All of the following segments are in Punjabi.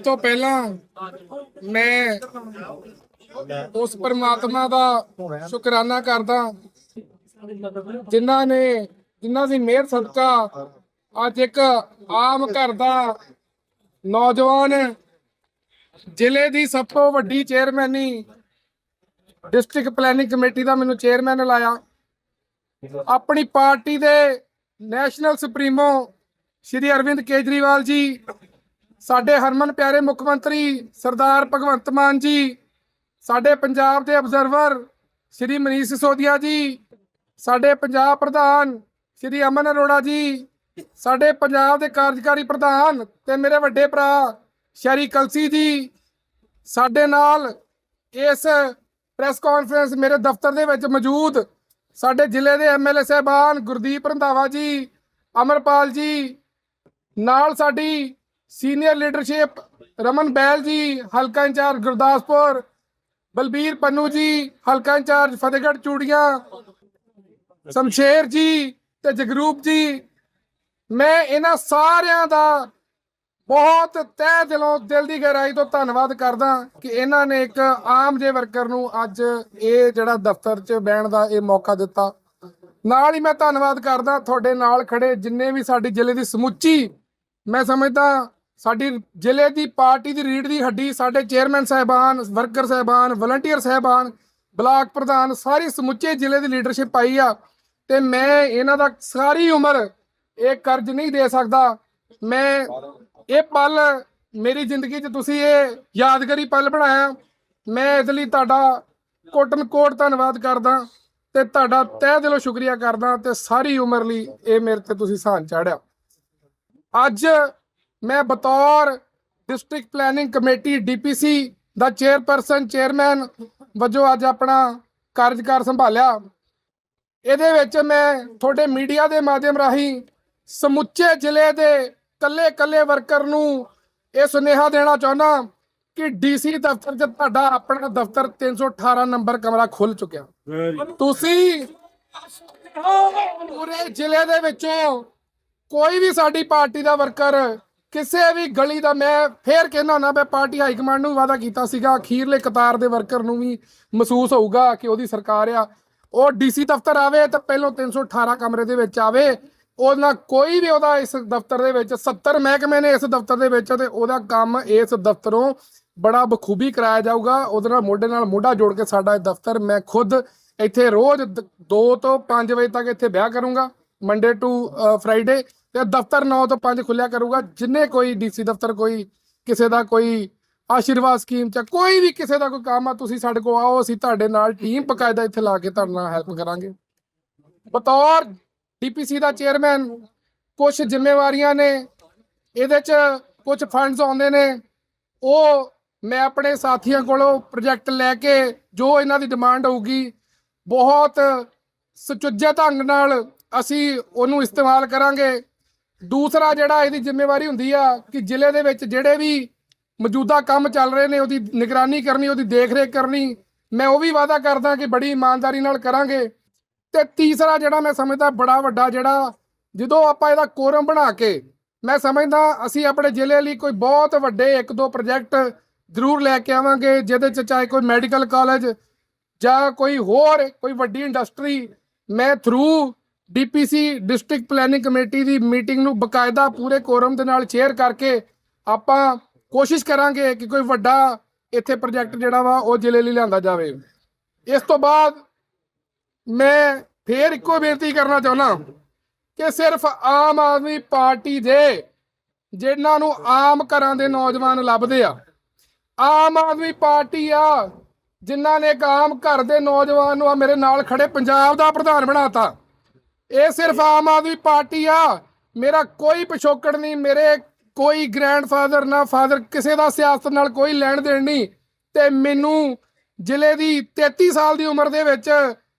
ਸਭ ਤੋਂ ਪਹਿਲਾਂ ਮੈਂ ਉਸ ਪਰਮਾਤਮਾ ਦਾ ਸ਼ੁਕਰਾਨਾ ਕਰਦਾ ਜਿਨ੍ਹਾਂ ਨੇ, ਜਿਨ੍ਹਾਂ ਦੀ ਮਿਹਰ ਸਦਕਾ ਅੱਜ ਇੱਕ ਆਮ ਘਰ ਦਾ ਨੌਜਵਾਨ ਜ਼ਿਲ੍ਹੇ ਦੀ ਸਭ ਤੋਂ ਵੱਡੀ ਚੇਅਰਮੈਨੀ ਡਿਸਟ੍ਰਿਕਟ ਪਲੈਨਿੰਗ ਕਮੇਟੀ ਦਾ ਮੈਨੂੰ ਚੇਅਰਮੈਨ ਲਾਇਆ। ਆਪਣੀ ਪਾਰਟੀ ਦੇ ਨੈਸ਼ਨਲ ਸੁਪਰੀਮੋ ਸ਼੍ਰੀ ਅਰਵਿੰਦ ਕੇਜਰੀਵਾਲ ਜੀ ਸਾਡੇ ਹਰਮਨ ਪਿਆਰੇ ਮੁੱਖ ਮੰਤਰੀ ਸਰਦਾਰ ਭਗਵੰਤ ਮਾਨ ਜੀ, ਸਾਡੇ ਪੰਜਾਬ ਦੇ ਅਬਜ਼ਰਵਰ ਸ਼੍ਰੀ ਮਨੀਸ਼ ਸਿਸੋਦੀਆ ਜੀ, ਸਾਡੇ ਪੰਜਾਬ ਪ੍ਰਧਾਨ ਸ਼੍ਰੀ ਅਮਨ ਅਰੋੜਾ ਜੀ, ਸਾਡੇ ਪੰਜਾਬ ਦੇ ਕਾਰਜਕਾਰੀ ਪ੍ਰਧਾਨ ਤੇ ਮੇਰੇ ਵੱਡੇ ਭਰਾ ਸ਼ਰੀ ਕਲਸੀ ਜੀ, ਸਾਡੇ ਨਾਲ ਇਸ ਪ੍ਰੈਸ ਕਾਨਫਰੰਸ ਮੇਰੇ ਦਫ਼ਤਰ ਦੇ ਵਿੱਚ ਮੌਜੂਦ ਸਾਡੇ ਜ਼ਿਲ੍ਹੇ ਦੇ ਐਮਐਲਏ ਸਾਹਿਬਾਨ ਗੁਰਦੀਪ ਰੰਧਾਵਾ ਜੀ, ਅਮਰਪਾਲ ਜੀ, ਨਾਲ ਸਾਡੀ ਸੀਨੀਅਰ ਲੀਡਰਸ਼ਿਪ ਰਮਨ ਬੈਲ ਜੀ ਹਲਕਾ ਇੰਚਾਰਜ ਗੁਰਦਾਸਪੁਰ ਬਲਬੀਰ ਪੰਨੂ ਜੀ ਹਲਕਾ ਇੰਚਾਰਜ ਫਤਿਹਗੜ੍ਹ ਚੂੜੀਆਂ ਸ਼ਮਸ਼ੇਰ ਜੀ ਤੇ ਜਗਰੂਪ ਜੀ ਮੈਂ ਇਹਨਾਂ ਸਾਰਿਆਂ ਦਾ ਬਹੁਤ ਤਹਿ ਦਿਲੋਂ ਦਿਲ ਦੀ ਗਹਿਰਾਈ ਤੋਂ ਧੰਨਵਾਦ ਕਰਦਾ ਕਿ ਇਹਨਾਂ ਨੇ ਇੱਕ ਆਮ ਜੇ ਵਰਕਰ ਨੂੰ ਅੱਜ ਇਹ ਜਿਹੜਾ ਦਫ਼ਤਰ 'ਚ ਬਹਿਣ ਦਾ ਇਹ ਮੌਕਾ ਦਿੱਤਾ। ਨਾਲ ਹੀ ਮੈਂ ਧੰਨਵਾਦ ਕਰਦਾ ਤੁਹਾਡੇ ਨਾਲ ਖੜੇ ਜਿੰਨੇ ਵੀ ਸਾਡੀ ਜ਼ਿਲ੍ਹੇ ਦੀ ਸਮੁੱਚੀ, ਮੈਂ ਸਮਝਦਾ ਸਾਡੀ ਜ਼ਿਲ੍ਹੇ ਦੀ ਪਾਰਟੀ ਦੀ ਰੀੜ ਦੀ ਹੱਡੀ, ਸਾਡੇ ਚੇਅਰਮੈਨ ਸਾਹਿਬਾਨ, ਵਰਕਰ ਸਾਹਿਬਾਨ, ਵਲੰਟੀਅਰ ਸਾਹਿਬਾਨ, ਬਲਾਕ ਪ੍ਰਧਾਨ, ਸਾਰੀ ਸਮੁੱਚੇ ਜ਼ਿਲ੍ਹੇ ਦੀ ਲੀਡਰਸ਼ਿਪ ਆਈ ਆ। ਤੇ ਮੈਂ ਇਹਨਾਂ ਦਾ ਸਾਰੀ ਉਮਰ ਇਹ ਕਰਜ਼ ਨਹੀਂ ਦੇ ਸਕਦਾ। ਮੈਂ ਇਹ ਪਲ ਮੇਰੀ ਜ਼ਿੰਦਗੀ 'ਚ ਤੁਸੀਂ ਇਹ ਯਾਦਗਾਰੀ ਪਲ ਬਣਾਇਆ। ਮੈਂ ਇਸ ਲਈ ਤੁਹਾਡਾ ਕੋਟਨ ਕੋਟ ਧੰਨਵਾਦ ਕਰਦਾ ਤੇ ਤੁਹਾਡਾ ਤਹਿ ਦਿਲੋਂ ਸ਼ੁਕਰੀਆ ਕਰਦਾ ਤੇ ਸਾਰੀ ਉਮਰ ਲਈ ਇਹ ਮੇਰੇ ਤੇ ਤੁਸੀਂ ਸਾਨ ਚਾੜਿਆ। ਅੱਜ ਮੈਂ ਬਤੌਰ ਡਿਸਟ੍ਰਿਕਟ ਪਲੈਨਿੰਗ ਕਮੇਟੀ ਡੀਪੀਸੀ ਦਾ ਚੇਅਰਪਰਸਨ ਚੇਅਰਮੈਨ ਵਜੋਂ ਅੱਜ ਆਪਣਾ ਕਾਰਜਕਾਰ ਸੰਭਾਲਿਆ। ਇਹਦੇ ਵਿੱਚ ਮੈਂ ਤੁਹਾਡੇ ਮੀਡੀਆ ਦੇ ਮਾਧਿਅਮ ਰਾਹੀਂ ਸਮੁੱਚੇ ਜ਼ਿਲ੍ਹੇ ਦੇ ਕੱਲੇ ਕੱਲੇ ਵਰਕਰ ਨੂੰ ਇਹ ਸੁਨੇਹਾ ਦੇਣਾ ਚਾਹੁੰਦਾ ਕਿ ਡੀਸੀ ਦਫ਼ਤਰ 'ਚ ਤੁਹਾਡਾ ਆਪਣਾ ਦਫ਼ਤਰ 318 ਨੰਬਰ ਕਮਰਾ ਖੁੱਲ ਚੁੱਕਿਆ। ਤੁਸੀਂ ਪੂਰੇ ਜ਼ਿਲ੍ਹੇ ਦੇ ਵਿੱਚੋਂ ਕੋਈ ਵੀ ਸਾਡੀ ਪਾਰਟੀ ਦਾ ਵਰਕਰ ਕਿਸੇ ਵੀ ਗਲੀ ਦਾ ਮੈਂ ਫੇਰ ਕਹਿਣਾ ਨਾ ਮੈਂ ਪਾਰਟੀ ਹਾਈ ਕਮਾਂਡ ਨੂੰ ਵਾਅਦਾ ਕੀਤਾ ਸੀਗਾ, ਅਖੀਰਲੇ ਕਤਾਰ ਦੇ ਵਰਕਰ ਨੂੰ ਵੀ ਮਹਿਸੂਸ ਹੋਊਗਾ ਕਿ ਉਹਦੀ ਸਰਕਾਰ ਆ। ਉਹ ਡੀਸੀ ਦਫ਼ਤਰ ਆਵੇ ਤਾਂ ਪਹਿਲਾਂ 318 ਕਮਰੇ ਦੇ ਵਿੱਚ ਆਵੇ, ਉਹਦਾ ਕੋਈ ਵੀ ਉਹਦਾ ਇਸ ਦਫ਼ਤਰ ਦੇ ਵਿੱਚ 70 ਮਹਿਕਮੇ ਨੇ ਇਸ ਦਫ਼ਤਰ ਦੇ ਵਿੱਚ ਤੇ ਉਹਦਾ ਕੰਮ ਇਸ ਦਫ਼ਤਰੋਂ ਬੜਾ ਬਖੂਬੀ ਕਰਾਇਆ ਜਾਊਗਾ। ਉਹਦੇ ਨਾਲ ਮੋਢੇ ਨਾਲ ਮੋਢਾ ਜੋੜ ਕੇ ਸਾਡਾ ਇਹ ਦਫ਼ਤਰ ਮੈਂ ਖੁਦ ਇੱਥੇ ਰੋਜ਼ 2 ਤੋਂ 5 ਵਜੇ ਤੱਕ ਇੱਥੇ ਵਿਆਹ ਕਰੂੰਗਾ ਮੰਡੇ ਟੂ ਫਰਾਈਡੇ ਤੇ ਦਫ਼ਤਰ 9 ਤੋਂ 5 ਖੁੱਲਿਆ ਕਰੂਗਾ। ਜਿੰਨੇ ਕੋਈ ਡੀਸੀ ਦਫ਼ਤਰ, ਕੋਈ ਕਿਸੇ ਦਾ ਕੋਈ ਆਸ਼ੀਰਵਾਦ ਸਕੀਮ ਚ, ਕੋਈ ਵੀ ਕਿਸੇ ਦਾ ਕੋਈ ਕੰਮ ਆ, ਤੁਸੀਂ ਸਾਡੇ ਕੋਲ ਆਓ, ਅਸੀਂ ਤੁਹਾਡੇ ਨਾਲ ਟੀਮ ਪਕਾਇਦਾ ਇੱਥੇ ਲਾ ਕੇ ਤੁਹਾਡੇ ਨਾਲ ਹੈਲਪ ਕਰਾਂਗੇ। ਬਤੌਰ ਡੀਪੀਸੀ ਦਾ ਚੇਅਰਮੈਨ ਕੁਝ ਜ਼ਿੰਮੇਵਾਰੀਆਂ ਨੇ, ਇਹਦੇ ਚ ਕੁਝ ਫੰਡਸ ਆਉਂਦੇ ਨੇ। ਉਹ ਮੈਂ ਆਪਣੇ ਸਾਥੀਆਂ ਕੋਲੋਂ ਪ੍ਰੋਜੈਕਟ ਲੈ ਕੇ ਜੋ ਇਹਨਾਂ ਦੀ ਡਿਮਾਂਡ ਹੋਊਗੀ, ਬਹੁਤ ਸੁਚੱਜੇ ਢੰਗ ਨਾਲ ਅਸੀਂ ਉਹਨੂੰ ਇਸਤੇਮਾਲ ਕਰਾਂਗੇ। ਦੂਸਰਾ ਜਿਹੜਾ ਇਹਦੀ ਜ਼ਿੰਮੇਵਾਰੀ ਹੁੰਦੀ ਆ ਕਿ ਜ਼ਿਲ੍ਹੇ ਦੇ ਵਿੱਚ ਜਿਹੜੇ ਵੀ ਮੌਜੂਦਾ ਕੰਮ ਚੱਲ ਰਹੇ ਨੇ, ਉਹਦੀ ਨਿਗਰਾਨੀ ਕਰਨੀ, ਉਹਦੀ ਦੇਖ-ਰੇਖ ਕਰਨੀ, ਮੈਂ ਉਹ ਵੀ ਵਾਅਦਾ ਕਰਦਾ ਕਿ ਬੜੀ ਇਮਾਨਦਾਰੀ ਨਾਲ ਕਰਾਂਗੇ। ਤੇ ਤੀਸਰਾ ਜਿਹੜਾ ਮੈਂ ਸਮਝਦਾ ਬੜਾ ਵੱਡਾ ਜਿਹੜਾ, ਜਦੋਂ ਆਪਾਂ ਇਹਦਾ ਕੋਰਮ ਬਣਾ ਕੇ, ਮੈਂ ਸਮਝਦਾ ਅਸੀਂ ਆਪਣੇ ਜ਼ਿਲ੍ਹੇ ਲਈ ਕੋਈ ਬਹੁਤ ਵੱਡੇ ਇੱਕ ਦੋ ਪ੍ਰੋਜੈਕਟ ਜ਼ਰੂਰ ਲੈ ਕੇ ਆਵਾਂਗੇ, ਜਿਹਦੇ ਚ ਚਾਹੇ ਕੋਈ ਮੈਡੀਕਲ ਕਾਲਜ ਜਾਂ ਕੋਈ ਹੋਰ, ਕੋਈ ਵੱਡੀ ਇੰਡਸਟਰੀ ਮੈਂ through DPC district planning committee ਦੀ ਮੀਟਿੰਗ ਨੂੰ ਬਕਾਇਦਾ ਪੂਰੇ ਕੋਰਮ ਦੇ ਨਾਲ ਸ਼ੇਅਰ ਕਰਕੇ ਆਪਾਂ ਕੋਸ਼ਿਸ਼ ਕਰਾਂਗੇ ਕਿ ਕੋਈ ਵੱਡਾ ਇੱਥੇ ਪ੍ਰੋਜੈਕਟ ਜਿਹੜਾ ਵਾ ਉਹ ਜ਼ਿਲ੍ਹੇ ਲਈ ਲਿਆਂਦਾ ਜਾਵੇ। ਇਸ ਤੋਂ ਬਾਅਦ ਮੈਂ ਫੇਰ ਇੱਕੋ ਬੇਨਤੀ ਕਰਨਾ ਚਾਹੁੰਦਾ ਕਿ ਸਿਰਫ ਆਮ ਆਦਮੀ ਪਾਰਟੀ ਦੇ ਜਿਨ੍ਹਾਂ ਨੂੰ ਆਮ ਘਰਾਂ ਦੇ ਨੌਜਵਾਨ ਲੱਭਦੇ ਆ, ਆਮ ਆਦਮੀ ਪਾਰਟੀ ਆ ਜਿਨ੍ਹਾਂ ਨੇ ਇੱਕ ਆਮ ਘਰ ਦੇ ਨੌਜਵਾਨ ਨੂੰ ਆ ਮੇਰੇ ਨਾਲ ਖੜੇ ਪੰਜਾਬ ਦਾ ਪ੍ਰਧਾਨ ਬਣਾਤਾ। ਇਹ ਸਿਰਫ ਆਮ ਆਦਮੀ ਪਾਰਟੀ ਆ। ਮੇਰਾ ਕੋਈ ਪਿਛੋਕੜ ਨਹੀਂ, ਮੇਰੇ ਕੋਈ ਗ੍ਰੈਂਡਫਾਦਰ ਨਾ ਫਾਦਰ ਕਿਸੇ ਦਾ ਸਿਆਸਤ ਨਾਲ ਕੋਈ ਲੈਣ ਦੇਣ ਨਹੀਂ। ਤੇ ਮੈਨੂੰ ਜ਼ਿਲ੍ਹੇ ਦੀ 33 ਸਾਲ ਦੀ ਉਮਰ ਦੇ ਵਿੱਚ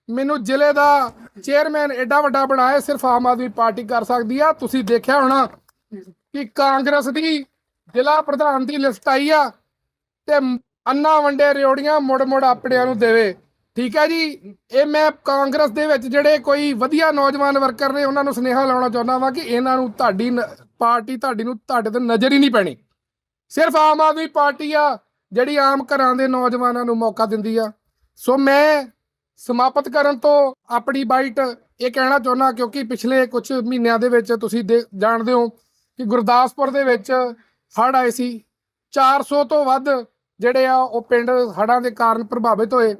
ਮੈਨੂੰ ਜ਼ਿਲ੍ਹੇ ਦਾ ਚੇਅਰਮੈਨ ਐਡਾ ਵੱਡਾ ਬਣਾਇਆ, ਸਿਰਫ ਆਮ ਆਦਮੀ ਪਾਰਟੀ ਕਰ ਸਕਦੀ ਆ। ਤੁਸੀਂ ਦੇਖਿਆ ਹੋਣਾ ਕਿ ਕਾਂਗਰਸ ਦੀ ਜ਼ਿਲ੍ਹਾ ਪ੍ਰਧਾਨ ਦੀ ਲਿਸਟ ਆਈ ਆ ਤੇ ਅੰਨਾ ਵੰਡੇ ਰਿਓੜੀਆਂ ਮੁੜ ਮੁੜ ਆਪਣਿਆਂ ਨੂੰ ਦੇਵੇ। ਠੀਕ ਹੈ ਜੀ। ਇਹ ਮੈਂ ਕਾਂਗਰਸ ਦੇ ਵਿੱਚ ਜਿਹੜੇ ਕੋਈ ਵਧੀਆ ਨੌਜਵਾਨ ਵਰਕਰ ਨੇ, ਉਹਨਾਂ ਨੂੰ ਸੁਨੇਹਾ ਲਾਉਣਾ ਚਾਹੁੰਦਾ ਵਾਂ ਕਿ ਇਹਨਾਂ ਨੂੰ ਤੁਹਾਡੀ ਨ- ਪਾਰਟੀ ਤੁਹਾਡੀ ਨੂੰ ਤੁਹਾਡੇ ਤੇ ਨਜ਼ਰ ਹੀ ਨਹੀਂ ਪੈਣੀ। ਸਿਰਫ ਆਮ ਆਦਮੀ ਪਾਰਟੀ ਆ, ਜਿਹੜੀ ਆਮ ਘਰਾਂ ਦੇ ਨੌਜਵਾਨਾਂ ਨੂੰ ਮੌਕਾ ਦਿੰਦੀ ਆ। ਸੋ ਮੈਂ ਸਮਾਪਤ ਕਰਨ ਤੋਂ ਆਪਣੀ ਬਾਈਟ ਇਹ ਕਹਿਣਾ ਚਾਹੁੰਦਾ, ਕਿਉਂਕਿ ਪਿਛਲੇ ਕੁਝ ਮਹੀਨਿਆਂ ਦੇ ਵਿੱਚ ਤੁਸੀਂ ਦੇ- ਜਾਣਦੇ ਹੋ ਕਿ ਗੁਰਦਾਸਪੁਰ ਦੇ ਵਿੱਚ ਹੜ੍ਹ ਆਏ ਸੀ। 400 ਤੋਂ ਵੱਧ ਜਿਹੜੇ ਆ, ਉਹ ਪਿੰਡ ਹੜ੍ਹਾਂ ਦੇ ਕਾਰਨ ਪ੍ਰਭਾਵਿਤ ਹੋਏ।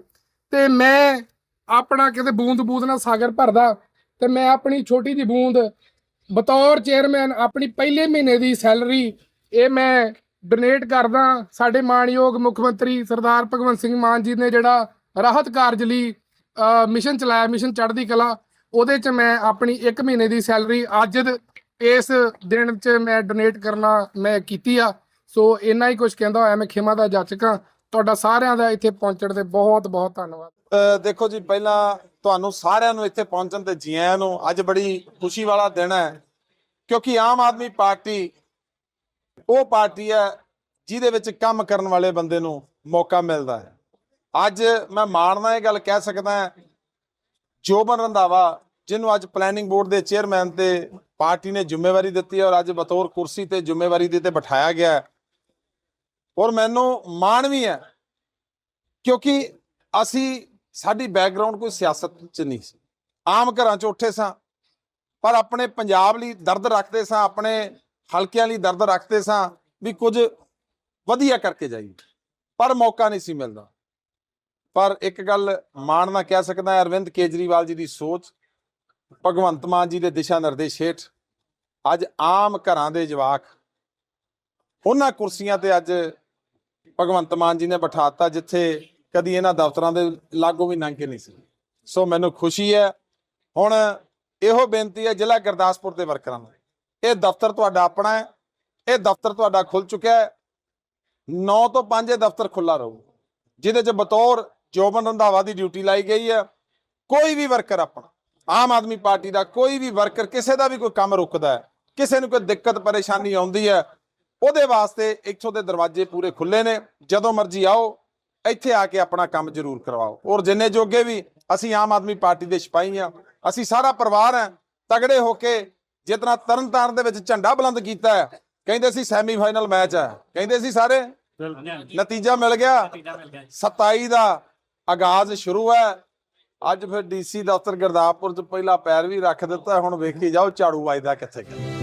ਤੇ ਮੈਂ ਆਪਣਾ ਕਿਤੇ ਬੂੰਦ ਬੂੰਦ ਨਾਲ ਸਾਗਰ ਭਰਦਾ ਤੇ ਮੈਂ ਆਪਣੀ ਛੋਟੀ ਜਿਹੀ ਬੂੰਦ ਬਤੌਰ ਚੇਅਰਮੈਨ ਆਪਣੀ ਪਹਿਲੇ ਮਹੀਨੇ ਦੀ ਸੈਲਰੀ ਇਹ ਮੈਂ ਡੋਨੇਟ ਕਰਦਾ। ਸਾਡੇ ਮਾਣਯੋਗ ਮੁੱਖ ਮੰਤਰੀ ਸਰਦਾਰ ਭਗਵੰਤ ਸਿੰਘ ਮਾਨ ਜੀ ਨੇ ਜਿਹੜਾ ਰਾਹਤ ਕਾਰਜ ਲਈ ਮਿਸ਼ਨ ਚਲਾਇਆ ਮਿਸ਼ਨ ਚੜ੍ਹਦੀ ਕਲਾ, ਉਹਦੇ ਚ ਮੈਂ ਆਪਣੀ 1 ਮਹੀਨੇ ਦੀ ਸੈਲਰੀ ਅੱਜ ਇਸ ਦਿਨ ਚ ਮੈਂ ਡੋਨੇਟ ਕਰਨਾ ਮੈਂ ਕੀਤੀ ਆ। ਸੋ ਇੰਨਾ ਹੀ ਕੁਝ ਕਹਿੰਦਾ ਹੋਇਆ, ਮੈਂ ਖਿਮਾ ਦਾ ਜਾਚਕਾਂ ਤੁਹਾਡਾ ਸਾਰਿਆਂ ਦਾ ਇੱਥੇ ਪਹੁੰਚਣ ਤੇ ਬਹੁਤ ਬਹੁਤ ਧੰਨਵਾਦ। ਦੇਖੋ ਜੀ, ਪਹਿਲਾਂ ਤੁਹਾਨੂੰ ਸਾਰਿਆਂ ਨੂੰ ਇੱਥੇ ਪਹੁੰਚਣ ਤੇ ਜੀ ਆਇਆਂ ਨੂੰ ਅੱਜ ਬੜੀ ਖੁਸ਼ੀ ਵਾਲਾ ਦਿਨ ਹੈ, ਕਿਉਂਕਿ ਆਮ ਆਦਮੀ ਪਾਰਟੀ ਉਹ ਪਾਰਟੀ ਹੈ ਜਿਹਦੇ ਵਿੱਚ ਕੰਮ ਕਰਨ ਵਾਲੇ ਬੰਦੇ ਨੂੰ ਮੌਕਾ ਮਿਲਦਾ ਹੈ। ਅੱਜ ਮੈਂ ਮਾਣ ਨਾਲ ਇਹ ਗੱਲ ਕਹਿ ਸਕਦਾ ਜੋਬਨ ਰੰਧਾਵਾ, ਜਿਹਨੂੰ ਅੱਜ ਪਲੈਨਿੰਗ ਬੋਰਡ ਦੇ ਚੇਅਰਮੈਨ ਤੇ ਪਾਰਟੀ ਨੇ ਜ਼ਿੰਮੇਵਾਰੀ ਦਿੱਤੀ ਹੈ ਔਰ ਅੱਜ ਬਤੌਰ ਕੁਰਸੀ ਤੇ ਜ਼ਿੰਮੇਵਾਰੀ ਦੇ ਤੇ ਬਿਠਾਇਆ ਗਿਆ ਔਰ ਮੈਨੂੰ ਮਾਣ ਵੀ ਹੈ ਕਿਉਂਕਿ ਅਸੀਂ, ਸਾਡੀ ਬੈਕਗ੍ਰਾਉਂਡ ਕੋਈ ਸਿਆਸਤ ਚ ਨਹੀਂ ਸੀ। ਆਮ ਘਰਾਂ ਚ ਉੱਠੇ ਸਾਂ, ਪਰ ਆਪਣੇ ਪੰਜਾਬ ਲਈ ਦਰਦ ਰੱਖਦੇ ਸਾਂ, ਆਪਣੇ ਹਲਕਿਆਂ ਲਈ ਦਰਦ ਰੱਖਦੇ ਸਾਂ ਵੀ ਕੁਝ ਵਧੀਆ ਕਰਕੇ ਜਾਈਏ। ਪਰ ਮੌਕਾ ਨਹੀਂ ਸੀ ਮਿਲਦਾ। ਪਰ ਇੱਕ ਗੱਲ ਮਾਣ ਨਾਲ ਕਹਿ ਸਕਦਾ ਅਰਵਿੰਦ ਕੇਜਰੀਵਾਲ ਜੀ ਦੀ ਸੋਚ, ਭਗਵੰਤ ਮਾਨ ਜੀ ਦੇ ਦਿਸ਼ਾ ਨਿਰਦੇਸ਼ ਹੇਠ ਅੱਜ ਆਮ ਘਰਾਂ ਦੇ ਜਵਾਕ, ਉਹਨਾਂ ਕੁਰਸੀਆਂ ਤੇ ਅੱਜ ਭਗਵੰਤ ਮਾਨ ਜੀ ਨੇ ਬਿਠਾਤਾ ਜਿੱਥੇ ਕਦੀ ਇਹਨਾਂ ਦਫ਼ਤਰਾਂ ਦੇ ਲਾਗੂ ਵੀ ਲੰਘ ਕੇ ਨਹੀਂ ਸੀ। ਸੋ ਮੈਨੂੰ ਖੁਸ਼ੀ ਹੈ। ਹੁਣ ਇਹੋ ਬੇਨਤੀ ਹੈ ਜ਼ਿਲ੍ਹਾ ਗੁਰਦਾਸਪੁਰ ਦੇ ਵਰਕਰਾਂ ਨੂੰ। ਇਹ ਦਫ਼ਤਰ ਤੁਹਾਡਾ ਆਪਣਾ ਹੈ। ਇਹ ਦਫ਼ਤਰ ਤੁਹਾਡਾ ਖੁੱਲ ਚੁੱਕਿਆ ਹੈ। 9 ਤੋਂ 5 ਇਹ ਦਫ਼ਤਰ ਖੁੱਲਾ ਰਹੂ। ਜਿਹਦੇ 'ਚ ਬਤੌਰ ਜੋਬਨ ਰੰਧਾਵਾ ਦੀ ਡਿਊਟੀ ਲਾਈ ਗਈ ਹੈ। ਕੋਈ ਵੀ ਵਰਕਰ ਆਪਣਾ, ਆਮ ਆਦਮੀ ਪਾਰਟੀ ਦਾ ਕੋਈ ਵੀ ਵਰਕਰ ਕਿਸੇ ਦਾ ਵੀ ਕੋਈ ਕੰਮ ਰੁਕਦਾ ਹੈ, ਕਿਸੇ ਨੂੰ ਕੋਈ ਦਿੱਕਤ ਪਰੇਸ਼ਾਨੀ ਆਉਂਦੀ ਹੈ ਉਹਦੇ ਵਾਸਤੇ ਇੱਥੋਂ ਦੇ ਦਰਵਾਜ਼ੇ ਪੂਰੇ ਖੁੱਲੇ ਨੇ। ਜਦੋਂ ਮਰਜ਼ੀ ਆਓ ਇੱਥੇ ਆ ਕੇ ਆਪਣਾ ਕੰਮ ਜ਼ਰੂਰ ਕਰਵਾਓ। ਔਰ ਜਿੰਨੇ ਜੋਗੇ ਵੀ ਅਸੀਂ ਆਮ ਆਦਮੀ ਪਾਰਟੀ ਦੇ ਸਿਪਾਹੀ ਆ ਅਸੀਂ ਸਾਰਾ ਪਰਿਵਾਰ ਹੈ ਤਗੜੇ ਹੋ ਕੇ ਜਿਤਨਾ ਤਰਨਤਾਰਨ ਦੇ ਵਿੱਚ ਝੰਡਾ ਬੁਲੰਦ ਕੀਤਾ ਹੈ ਕਹਿੰਦੇ ਸੀ ਸੈਮੀਫਾਈਨਲ ਮੈਚ ਹੈ। ਕਹਿੰਦੇ ਸੀ ਸਾਰੇ ਨਤੀਜਾ ਮਿਲ ਗਿਆ। 27 ਦਾ ਆਗਾਜ਼ ਸ਼ੁਰੂ ਹੈ। ਅੱਜ ਫਿਰ ਡੀਸੀ ਦਫ਼ਤਰ ਗੁਰਦਾਸਪੁਰ ਚ ਪਹਿਲਾ ਪੈਰ ਵੀ ਰੱਖ ਦਿੱਤਾ ਹੁਣ ਵੇਖੀ ਜਾਓ ਝਾੜੂ ਵੱਜਦਾ ਕਿੱਥੇ ਕਿੱਥੇ